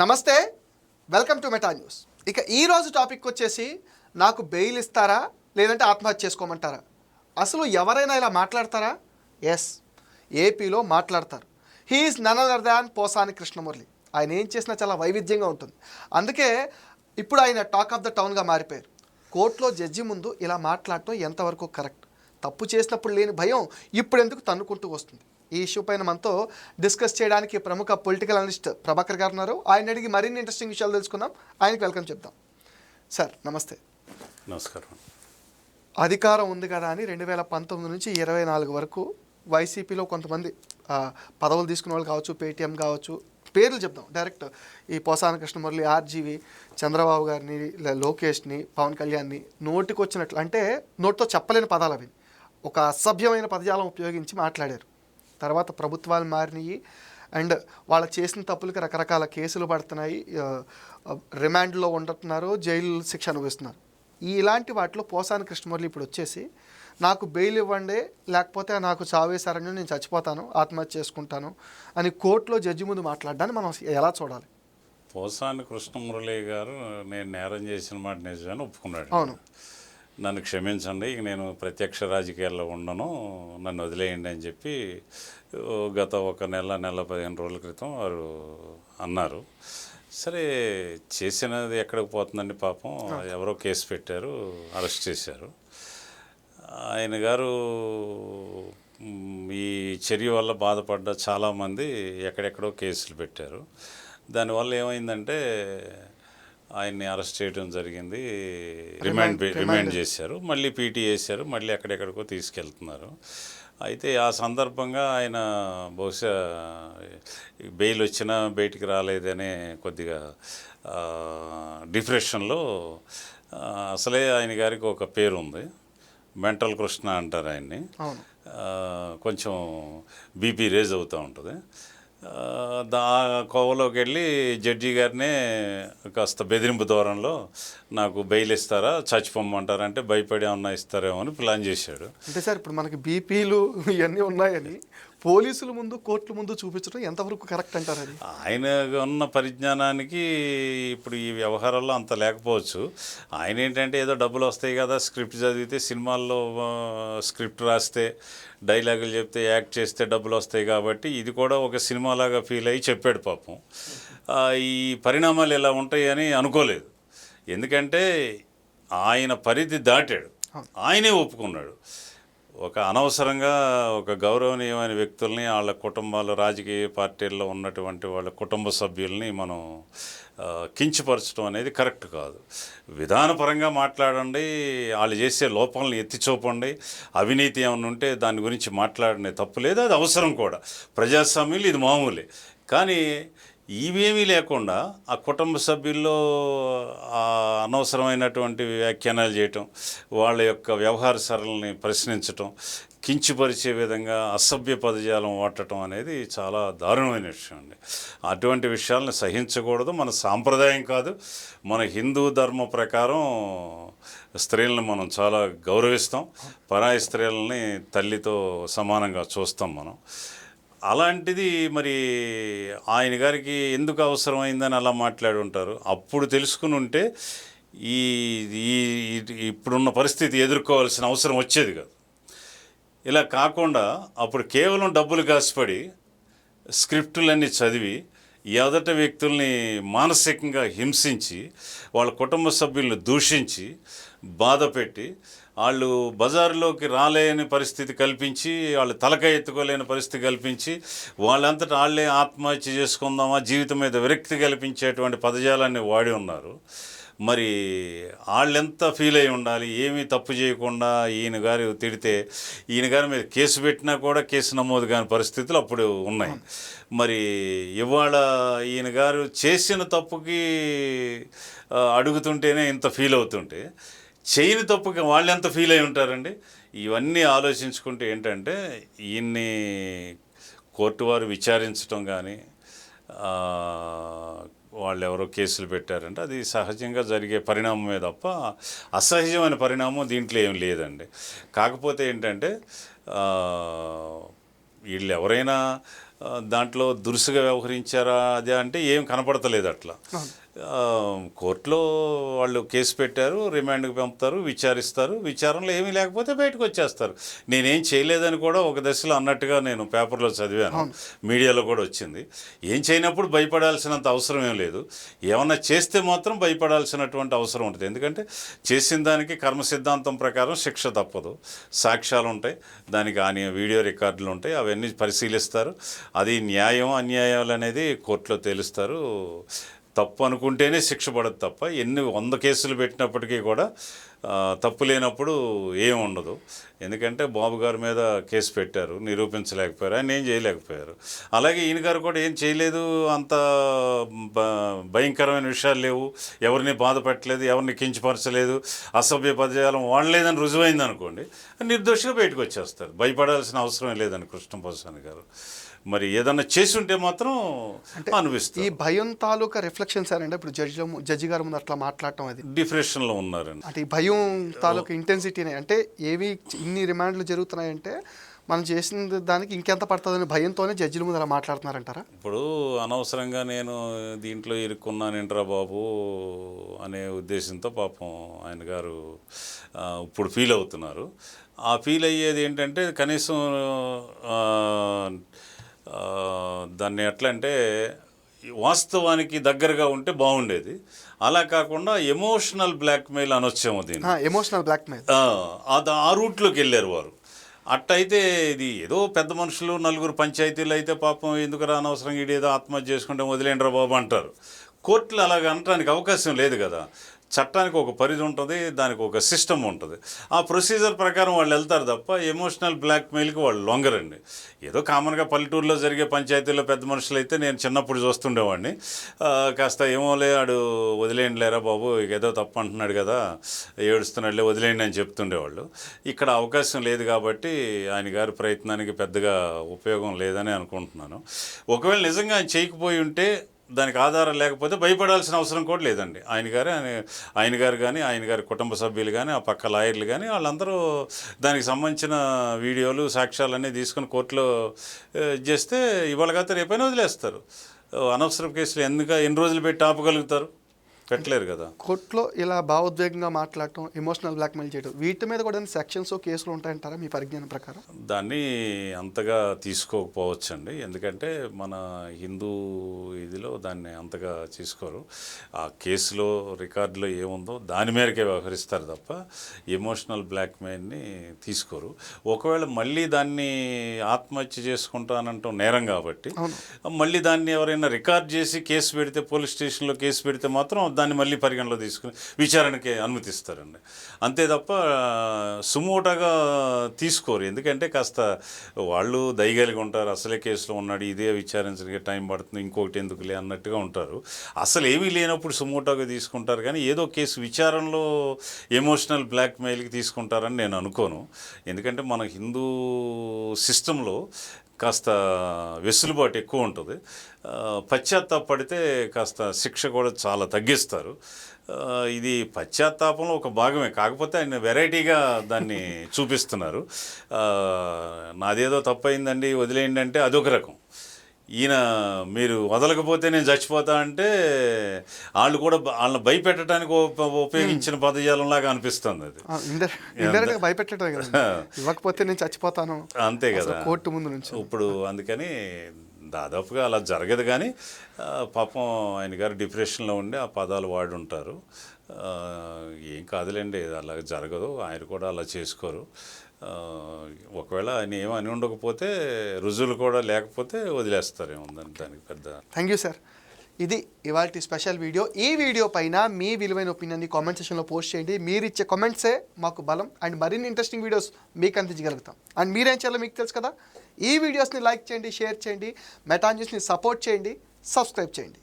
నమస్తే welcome to meta news. ఇక ఈరోజు టాపిక్ వచ్చేసి నాకు బెయిల్ ఇస్తారా లేదంటే ఆత్మహత్య చేసుకోమంటారా? అసలు ఎవరైనా ఇలా మాట్లాడతారా? ఎస్ ఏపీలో మాట్లాడతారు. He is none other than Posani Krishnamurali. ఆయన ఏం చేసినా చాలా వైవిధ్యంగా ఉంటుంది. అందుకే ఇప్పుడు ఆయన టాక్ ఆఫ్ ద టౌన్గా మారిపోయారు. కోర్టులో జడ్జి ముందు ఇలా మాట్లాడటం ఎంతవరకు కరెక్ట్? తప్పు చేసినప్పుడు లేని భయం ఇప్పుడు ఎందుకు తన్నుకుంటూ వస్తుంది? ఈ ఇష్యూ పైన మనతో డిస్కస్ చేయడానికి ప్రముఖ పొలిటికల్ అనలిస్ట్ ప్రభాకర్ గారు ఉన్నారు. ఆయన అడిగి మరిన్ని ఇంట్రెస్టింగ్ విషయాలు తెలుసుకుందాం. ఆయనకి వెల్కమ్ చెప్దాం. సార్ నమస్తే. నమస్కారం. అధికారం ఉంది కదా అని రెండు వేల పంతొమ్మిది నుంచి ఇరవై నాలుగు వరకు వైసీపీలో కొంతమంది పదవులు తీసుకున్న వాళ్ళు కావచ్చు పేటీఎం కావచ్చు పేర్లు చెప్దాం. డైరెక్ట్ ఈ పోసాన కృష్ణమురళి ఆర్జీవి చంద్రబాబు గారిని లోకేష్ని పవన్ కళ్యాణ్ని నోటికి వచ్చినట్లు అంటే నోటితో చెప్పలేని పదాలు అవి. ఒక అసభ్యమైన పదజాలం ఉపయోగించి మాట్లాడారు. తర్వాత ప్రభుత్వాలు మారినాయి. అండ్ వాళ్ళు చేసిన తప్పులకి రకరకాల కేసులు పడుతున్నాయి. రిమాండ్లో ఉంటున్నారు జైలు శిక్ష అనుభవిస్తున్నారు. ఈ ఇలాంటి వాటిలో పోసాని కృష్ణమురళి ఇప్పుడు వచ్చేసి నాకు బెయిల్ ఇవ్వండి లేకపోతే నాకు చావేశారని నేను చచ్చిపోతాను ఆత్మహత్య చేసుకుంటాను అని కోర్టులో జడ్జి ముందు మాట్లాడడాన్ని మనం ఎలా చూడాలి? పోసాని కృష్ణమురళి గారు నేను నేరం చేసిన మాట నిజమని ఒప్పుకున్నాడు. అవును. నన్ను క్షమించండి ఇక నేను ప్రత్యక్ష రాజకీయాల్లో ఉండను నన్ను వదిలేయండి అని చెప్పి గత ఒక నెల నెల పదిహేను రోజుల క్రితం వారు అన్నారు. సరే చేసినది ఎక్కడికి పోతుందండి పాపం? ఎవరో కేసు పెట్టారు అరెస్ట్ చేశారు. ఆయన గారు ఈ చర్య వల్ల బాధపడ్డ చాలామంది ఎక్కడెక్కడో కేసులు పెట్టారు. దానివల్ల ఏమైందంటే ఆయన్ని అరెస్ట్ చేయడం జరిగింది. రిమాండ్ రిమాండ్ చేశారు. మళ్ళీ పీటీ వేశారు మళ్ళీ ఎక్కడెక్కడికో తీసుకెళ్తున్నారు. అయితే ఆ సందర్భంగా ఆయన బహుశా బెయిల్ వచ్చినా బయటికి రాలేదనే కొద్దిగా డిప్రెషన్లో అసలే ఆయన గారికి ఒక పేరు ఉంది మెంటల్ కృష్ణ అంటారు ఆయన్ని. కొంచెం బీపీ రేజ్ అవుతూ ఉంటుంది. దా కోవలోకి వెళ్ళి జడ్జి గారినే కాస్త బెదిరింపు దూరంలో నాకు బెయిల్ ఇస్తారా చచ్చిపోమ్మంటారా అంటే భయపడి ఉన్నా ఇస్తారేమో అని ప్లాన్ చేశాడు. అంటే సార్ ఇప్పుడు మనకి బీపీలు ఇవన్నీ ఉన్నాయని పోలీసుల ముందు కోర్టుల ముందు చూపించడం ఎంతవరకు కరెక్ట్ అంటారు అది? ఆయన ఉన్న పరిజ్ఞానానికి ఇప్పుడు ఈ వ్యవహారాల్లో అంత లేకపోవచ్చు. ఆయన ఏంటంటే ఏదో డబ్బులు వస్తాయి కదా స్క్రిప్ట్ చదివితే సినిమాల్లో స్క్రిప్ట్ రాస్తే డైలాగులు చెప్తే యాక్ట్ చేస్తే డబ్బులు వస్తాయి కాబట్టి ఇది కూడా ఒక సినిమాలాగా ఫీల్ అయ్యి చెప్పాడు పాపం. ఈ పరిణామాలు ఇలా ఉంటాయని అనుకోలేదు. ఎందుకంటే ఆయన పరిధి దాటాడు. ఆయనే ఒప్పుకున్నాడు. ఒక అనవసరంగా ఒక గౌరవనీయమైన వ్యక్తుల్ని వాళ్ళ కుటుంబాలు రాజకీయ పార్టీల్లో ఉన్నటువంటి వాళ్ళ కుటుంబ సభ్యుల్ని మనం కించపరచడం అనేది కరెక్ట్ కాదు. విధానపరంగా మాట్లాడండి వాళ్ళు చేసే లోపాలను ఎత్తి చూపండి. అవినీతి ఏమైనా ఉంటే దాని గురించి మాట్లాడనే తప్పు లేదు అది అవసరం కూడా. ప్రజాస్వామ్యంలో ఇది మామూలే. కానీ ఇవేమీ లేకుండా ఆ కుటుంబ సభ్యుల్లో అనవసరమైనటువంటి వ్యాఖ్యానాలు చేయటం వాళ్ళ యొక్క వ్యవహార సరళని ప్రశ్నించటం కించిపరిచే విధంగా అసభ్య పదజాలం వాడటం అనేది చాలా దారుణమైన విషయం అండి. అటువంటి విషయాలను సహించకూడదు. మన సాంప్రదాయం కాదు. మన హిందూ ధర్మ ప్రకారం స్త్రీలను మనం చాలా గౌరవిస్తాం. పరాయి స్త్రీలని తల్లితో సమానంగా చూస్తాం మనం. అలాంటిది మరి ఆయన గారికి ఎందుకు అవసరమైందని అలా మాట్లాడి ఉంటారు. అప్పుడు తెలుసుకుని ఉంటే ఈ ఇప్పుడున్న పరిస్థితి ఎదుర్కోవాల్సిన అవసరం వచ్చేది కాదు. ఇలా కాకుండా అప్పుడు కేవలం డబ్బులు కాసిపడి స్క్రిప్టులన్నీ చదివి ఎదట వ్యక్తుల్ని మానసికంగా హింసించి వాళ్ళ కుటుంబ సభ్యులను దూషించి బాధపెట్టి వాళ్ళు బజారులోకి రాలేని పరిస్థితి కల్పించి వాళ్ళు తలక ఎత్తుకోలేని పరిస్థితి కల్పించి వాళ్ళంతటా వాళ్ళే ఆత్మహత్య చేసుకుందామా జీవితం మీద విరక్తి కల్పించేటువంటి పదజాలాన్ని వాడి ఉన్నారు. మరి వాళ్ళెంత ఫీల్ అయి ఉండాలి? ఏమీ తప్పు చేయకుండా ఈయన గారు తిడితే ఈయన గారి మీద కేసు పెట్టినా కూడా కేసు నమోదు కాని పరిస్థితులు అప్పుడు ఉన్నాయి. మరి ఇవాళ ఈయన గారు చేసిన తప్పుకి అడుగుతుంటేనే ఇంత ఫీల్ అవుతుంటే చేయని తప్పుకి వాళ్ళు ఎంత ఫీల్ అయి ఉంటారండి? ఇవన్నీ ఆలోచించుకుంటే ఏంటంటే ఈయన్ని కోర్టు వారు విచారించడం కానీ వాళ్ళు ఎవరో కేసులు పెట్టారంటే అది సహజంగా జరిగే పరిణామమే తప్ప అసహజమైన పరిణామం దీంట్లో ఏం లేదండి. కాకపోతే ఏంటంటే వీళ్ళు ఎవరైనా దాంట్లో దురుసుగా వ్యవహరించారా అదే అంటే ఏం కనపడతలేదు అట్లా. కోర్టులో వాళ్ళు కేసు పెట్టారు రిమాండ్కి పంపుతారు విచారిస్తారు. విచారణలో ఏమీ లేకపోతే బయటకు వచ్చేస్తారు. నేనేం చేయలేదని కూడా ఒక దశలో అన్నట్టుగా నేను పేపర్లో చదివాను. మీడియాలో కూడా వచ్చింది. ఏం చేయనప్పుడు భయపడాల్సినంత అవసరం ఏం లేదు. ఏమన్నా చేస్తే మాత్రం భయపడాల్సినటువంటి అవసరం ఉంటుంది. ఎందుకంటే చేసిన దానికి కర్మ సిద్ధాంతం ప్రకారం శిక్ష తప్పదు. సాక్ష్యాలు ఉంటాయి. దానికి ఆని వీడియో రికార్డులు ఉంటాయి. అవన్నీ పరిశీలిస్తారు. అది న్యాయం అన్యాయాలు అనేది కోర్టులో తేలుస్తారు. తప్పు అనుకుంటేనే శిక్ష పడదు తప్ప ఎన్ని వంద కేసులు పెట్టినప్పటికీ కూడా తప్పు లేనప్పుడు ఏం ఉండదు. ఎందుకంటే బాబు గారి మీద కేసు పెట్టారు నిరూపించలేకపోయారు ఆయన ఏం చేయలేకపోయారు. అలాగే ఈయన గారు కూడా ఏం చేయలేదు అంత భయంకరమైన విషయాలు లేవు. ఎవరిని బాధ పెట్టలేదు ఎవరిని కించపరచలేదు అసభ్య పదజాలం వాడలేదని రుజువైంది అనుకోండి నిర్దోషిగా బయటకు వచ్చేస్తారు. భయపడాల్సిన అవసరం లేదని కృష్ణప్రసాద్ గారు. మరి ఏదన్నా చేసి ఉంటే మాత్రం ఈ అనిపిస్తుంది భయం తాలూకా రిఫ్లెక్షన్స్ అంటే ఇప్పుడు జడ్జి జడ్జి గారి ముందు అట్లా మాట్లాడటం అది. డిప్రెషన్లో ఉన్నారండి. అంటే ఈ భయం తాలూకా ఇంటెన్సిటీనే అంటే ఏవి ఇన్ని రిమాండ్లు జరుగుతున్నాయంటే మనం చేసిన దానికి ఇంకెంత పడుతుందని భయంతోనే జడ్జిల ముందు అలా మాట్లాడుతున్నారంటారా? ఇప్పుడు అనవసరంగా నేను దీంట్లో ఇరుక్కున్నానేంట్రా బాబు అనే ఉద్దేశంతో పాపం ఆయన గారు ఇప్పుడు ఫీల్ అవుతున్నారు. ఆ ఫీల్ అయ్యేది ఏంటంటే కనీసం దాన్ని ఎట్లా అంటే వాస్తవానికి దగ్గరగా ఉంటే బాగుండేది. అలా కాకుండా ఎమోషనల్ బ్లాక్మెయిల్ అనొచ్చేమో దీన్ని. Emotional blackmail. ఆ, అది ఆ రూట్లోకి వెళ్ళారు వారు. అట్టయితే ఇది ఏదో పెద్ద మనుషులు నలుగురు పంచాయతీలు అయితే పాపం ఎందుకు అనవసరంగా ఈడు ఏదో ఆత్మహత్య చేసుకుంటే వదిలేండ్రా బాబు అంటారు. కోర్టులు అలాగ అనడానికి అవకాశం లేదు కదా. చట్టానికి ఒక పరిధి ఉంటుంది దానికి ఒక సిస్టమ్ ఉంటుంది. ఆ ప్రొసీజర్ ప్రకారం వాళ్ళు వెళ్తారు తప్ప ఎమోషనల్ బ్లాక్మెయిల్కి వాళ్ళు లొంగరండి. ఏదో కామన్గా పల్లెటూరులో జరిగే పంచాయతీల్లో పెద్ద మనుషులు అయితే నేను చిన్నప్పుడు చూస్తుండేవాడిని. కాస్త ఏమో లేడు వదిలేయండి లేరా బాబు ఇక ఏదో తప్పు అంటున్నాడు కదా ఏడుస్తున్నాడులే వదిలేయండి అని చెప్తుండేవాళ్ళు. ఇక్కడ అవకాశం లేదు కాబట్టి ఆయన గారి ప్రయత్నానికి పెద్దగా ఉపయోగం లేదని అనుకుంటున్నాను. ఒకవేళ నిజంగా ఆయన చేయకపోయి ఉంటే దానికి ఆధారం లేకపోతే భయపడాల్సిన అవసరం కూడా లేదండి. ఆయన గారు ఆయన ఆయన గారు కానీ ఆయన గారి కుటుంబ సభ్యులు కానీ ఆ పక్క లాయర్లు కానీ వాళ్ళందరూ దానికి సంబంధించిన వీడియోలు సాక్ష్యాలన్నీ తీసుకుని కోర్టులో చేస్తే ఇవాళ కాకపోతే రేపైనా వదిలేస్తారు. అనవసరం కేసులు ఎందుకు ఎన్ని రోజులు పెట్టి ఆపగలుగుతారు? పెట్టలేరు కదా. కోర్టులో ఇలా భావోద్వేగంగా మాట్లాడటం ఎమోషనల్ బ్లాక్మెయిల్ చేయడం వీటి మీద కూడా సెక్షన్స్ కేసులు ఉంటాయంటారా మీ పరిజ్ఞానం ప్రకారం? దాన్ని అంతగా తీసుకోకపోవచ్చండి. ఎందుకంటే మన హిందూ ఇదిలో దాన్ని అంతగా తీసుకోరు. ఆ కేసులో రికార్డులో ఏముందో దాని మేరకే వ్యవహరిస్తారు తప్ప ఎమోషనల్ బ్లాక్మెయిల్ని తీసుకోరు. ఒకవేళ మళ్ళీ దాన్ని ఆత్మహత్య చేసుకుంటానంటాం నేరం కాబట్టి మళ్ళీ దాన్ని ఎవరైనా రికార్డ్ చేసి కేసు పెడితే పోలీస్ స్టేషన్లో కేసు పెడితే మాత్రం దాన్ని మళ్ళీ పరిగణలో తీసుకుని విచారణకి అనుమతిస్తారండి. అంతే తప్ప సుమోటగా తీసుకోరు. ఎందుకంటే కాస్త వాళ్ళు దయగలిగి ఉంటారు. అసలే కేసులో ఉన్నాడు ఇదే విచారించడానికి టైం పడుతుంది ఇంకొకటి ఎందుకులే అన్నట్టుగా ఉంటారు. అసలు ఏమీ లేనప్పుడు సుమోటోగా తీసుకుంటారు కానీ ఏదో కేసు విచారణలో ఎమోషనల్ బ్లాక్మెయిల్కి తీసుకుంటారని నేను అనుకోను. ఎందుకంటే మన హిందూ సిస్టంలో కాస్త వెసులుబాటు ఎక్కువ ఉంటుంది. పశ్చాత్తాపడితే కాస్త శిక్ష కూడా చాలా తగ్గిస్తారు. ఇది పశ్చాత్తాపంలో ఒక భాగమే. కాకపోతే ఆయన వెరైటీగా దాన్ని చూపిస్తున్నారు. నాదేదో తప్పయిందండి వదిలేయండి అంటే అదొక రకం. ఈయన మీరు వదలకపోతే నేను చచ్చిపోతా అంటే వాళ్ళు కూడా వాళ్ళని భయపెట్టడానికి ఉప- ఉపయోగించిన పదజాలంలాగా అనిపిస్తుంది అది. కదా. ఇవ్వకపోతే నేను చచ్చిపోతాను. అంతే కదా. కోర్టు ముందు నుంచి. ఇప్పుడు అందుకని దాదాపుగా అలా జరగదు కానీ పాపం ఆయన గారు డిప్రెషన్లో ఉండి ఆ పదాలు వాడి ఉంటారు ఆ, ఏం కాదులేండి అలా జరగదు ఆయన కూడా అలా చేసుకోరు. ఒకవేళ ఆయన ఏమని ఉండకపోతే రుజువులు కూడా లేకపోతే వదిలేస్తారేమో దాని దానికి పెద్ద. థ్యాంక్ యూ సార్ ఇది ఇవాళ స్పెషల్ వీడియో ఈ వీడియో పైన మీ విలువైన ఒపీనియన్ని కామెంట్ సెక్షన్లో పోస్ట్ చేయండి. మీరు ఇచ్చే కామెంట్సే మాకు బలం అండ్ మరిన్ని ఇంట్రెస్టింగ్ వీడియోస్ మీకు అందించగలుగుతాం. అండ్ మీరేం చేయాలో మీకు తెలుసు కదా? ఈ వీడియోస్ని లైక్ చేయండి షేర్ చేయండి మెటా న్యూస్ని సపోర్ట్ చేయండి సబ్స్క్రైబ్ చేయండి.